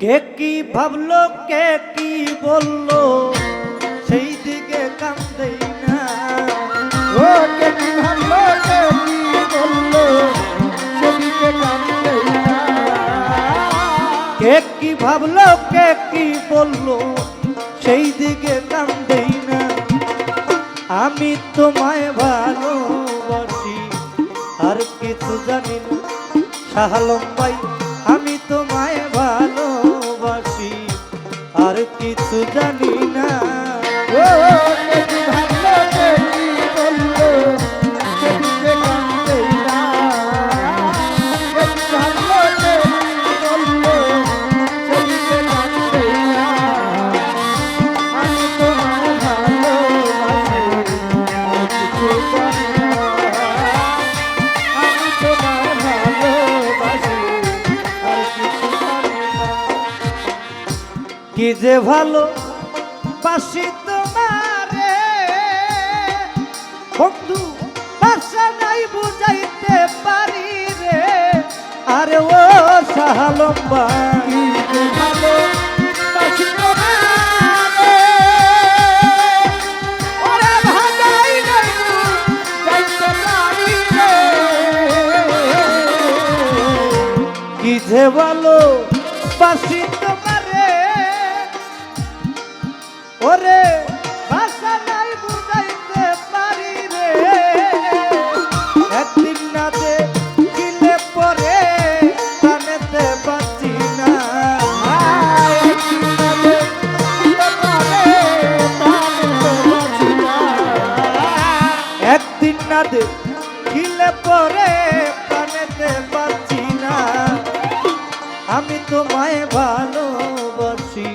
কে কি ভাবলো, কে কি বলল, সেই দিকে কান্দেই না। কে কি বলল, সেদিকে না। কে কি ভাবলো, কে কি বলল, সেই দিকে কান্দেই না। আমি তোমায় ভালোবাসি, আর কিছু জানি না শাহালম ভাই আমি তোমায় কিছু জানি যে ভালো বাসি তোমারে। বন্ধু ভাষা নাই বুঝাইতে পারি রে। আরে ও কি যে ভালো বাসি আমি তোমায় ভালোবাসি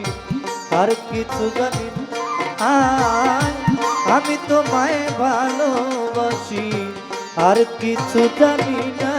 আর কিছু জানি আমি তোমায় ভালোবাসি আর কিছু জানি না।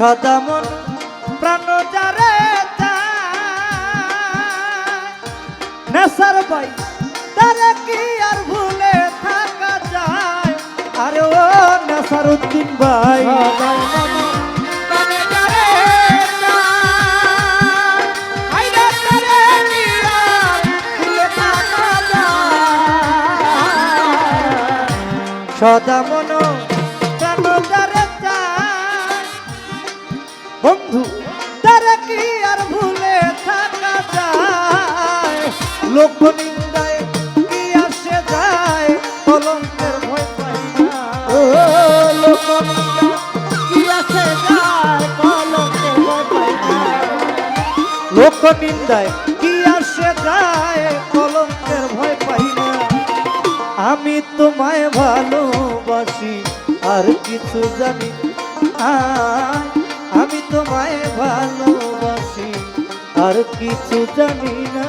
সদা মন প্রাণ যারে নেশার ভাই তারে কি আর ভুলে থাকা যায়? আরে ও নেশার উদ্দিন ভাই। সদাই লোক নিন্দায় কি আসে যায় কলঙ্কের ভয় পাই না। কি আছে যায় কলঙ্কের ভয় পাই না। লোক নিন্দায় কি আসে যায় কলঙ্কের ভয় পাই না। আমি তোমায় ভালোবাসি আর কিছু জানি আমি তোমায় ভালোবাসি আর কিছু জানি না।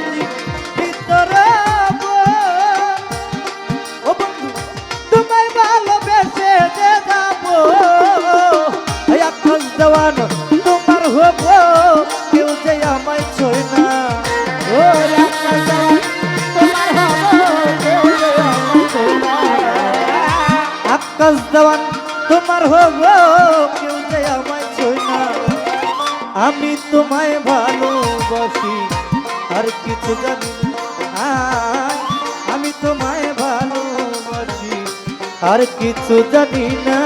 আর কিছু জানি আমি তোমায় ভালোবাসি আর কিছু জানি না।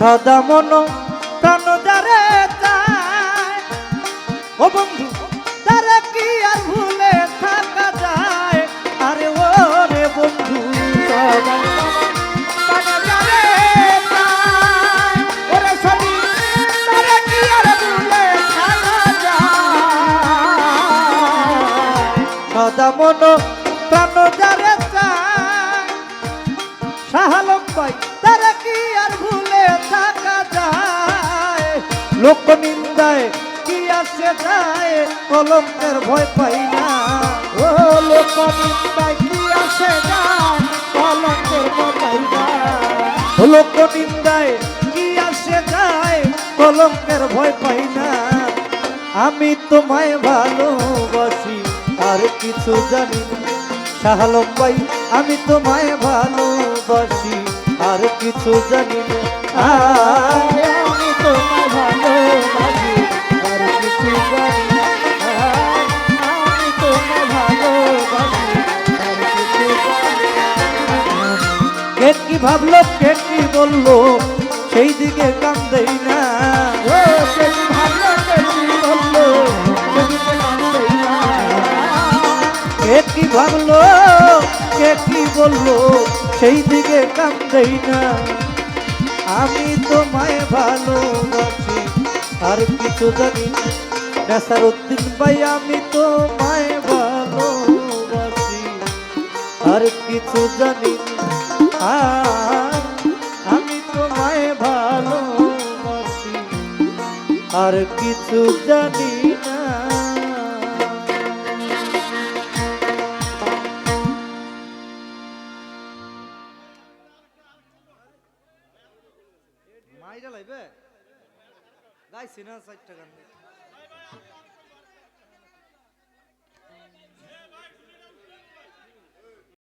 সদা মন, প্রাণ যারে ও বন্ধু, তারা কি আর ভুলে থাকা যায়? আরে ও রে বন্ধু সবাই তারা লোক নিন্দায় কি আসে যায় কলঙ্কের ভয় পাই না। ও লোক নিন্দায় কি আসে যায়, কলঙ্কের মতাই যায়। লোক নিন্দায় কি আসে যায় কলঙ্কের ভয় পাই না। আমি তোমায় ভালোবাসি আর কিছু জানি না। শাহালম ভাই আমি তোমায় ভালোবাসি আর কিছু জানি না। আমি তোমায় কে ভাবলো, কে কি বলল, সেই দিকে কান দেই না। কে কি ভাবলো, কে কি বলল, সেই দিকে কান দেই না। আমি তোমায় ভালোবাসি, আর কিছু জানি না। নেসার উদ্দিন ভাই, আমি তোমায় ভালোবাসি। আর কিছু জানি আমি তোমায় ভালোবাসি। আর কিছু জানি না, চারটা গান।